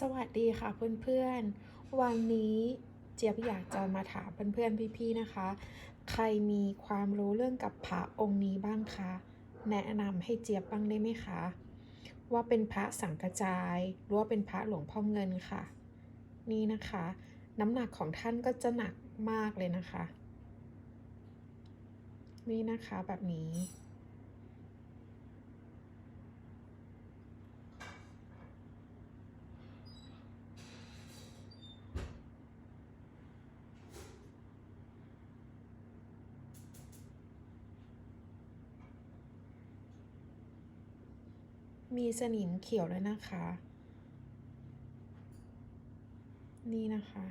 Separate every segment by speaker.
Speaker 1: สวัสดีค่ะเพื่อนๆ วันนี้เจี๊ยบอยากจะมาถามเพื่อนๆพี่ๆนะคะ ใครมีความรู้เรื่องกับพระองค์นี้บ้างคะ แนะนำให้เจี๊ยบบ้างได้ไหมคะ ว่าเป็นพระสังกจายหรือว่าเป็นพระหลวงพ่อเงินค่ะ นี่นะคะ น้ำหนักของท่านก็จะหนักมากเลยนะคะ นี่นะคะแบบนี้ มีสนิมเขียวแล้วนะคะ นี่นะคะ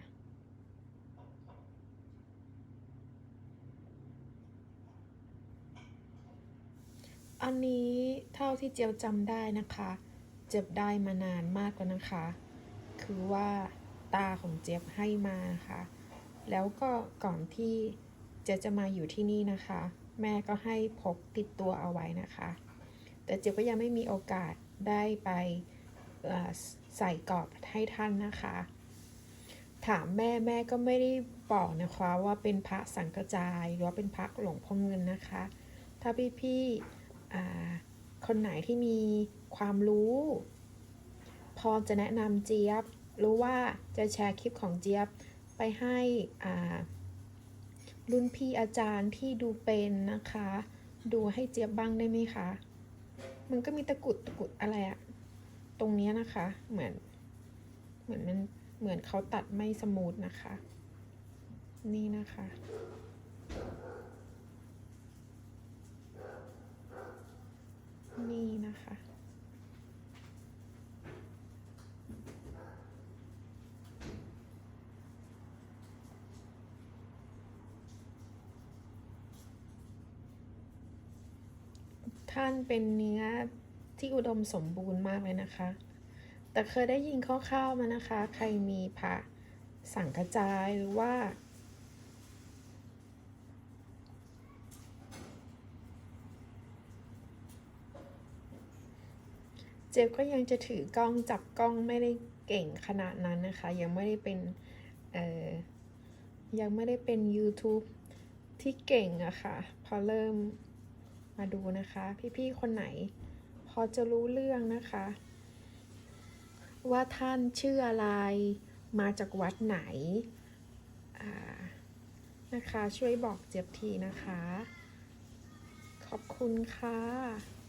Speaker 1: อันนี้เท่าที่เจียวจำได้นะคะ เจ็บได้มานานมากแล้วนะคะ คือว่าตาของเจี๊ยบให้มานะคะ แล้วก็ก่อนที่เจะจะมาอยู่ที่นี่นะคะ แม่ก็ให้พกติดตัวเอาไว้นะคะ แต่เจี๊ยบก็ยังไม่มีโอกาสได้ไปใส่กรอบให้ท่านนะคะ ถามแม่แม่ก็ไม่ได้บอกนะคะว่าเป็นพระสังกจายหรือว่าเป็นพระหลวงพ่อเงินนะคะ ถ้าพี่ๆอ่คนไหนที่มีความรู้ พอจะแนะนำเจี๊ยบหรือว่าจะแชร์คลิปของเจี๊ยบไปให้รุ่นพี่อาจารย์ที่ดูเป็นนะคะ ดูให้เจี๊ยบบ้างได้ไหมคะ มันก็มีตะกุดตะกุดอะไรอะตรงนี้นะคะ เหมือน เหมือนมัน เหมือนเขาตัดไม่สมูทนะคะ นี่นะคะ นี่นะคะ ท่านเป็นเนื้อที่อุดมสมบูรณ์มากเลยนะคะ แต่เคยได้ยินคร่าวๆมานะคะ ใครมีพระสังกระจายหรือว่า เจ๊ก็ยังจะถือกล้องจับกล้องไม่ได้เก่งขนาดนั้นนะคะ ยังไม่ได้เป็นเอ่อยังไม่ได้เป็น YouTube ที่เก่งอะค่ะ พอเริ่ม มาดูนะคะ พี่ๆคนไหน พอจะรู้เรื่องนะคะ ว่าท่านชื่ออะไรมาจากวัดไหนนะคะช่วยบอกเจี๊ยบทีนะคะ ขอบคุณค่ะ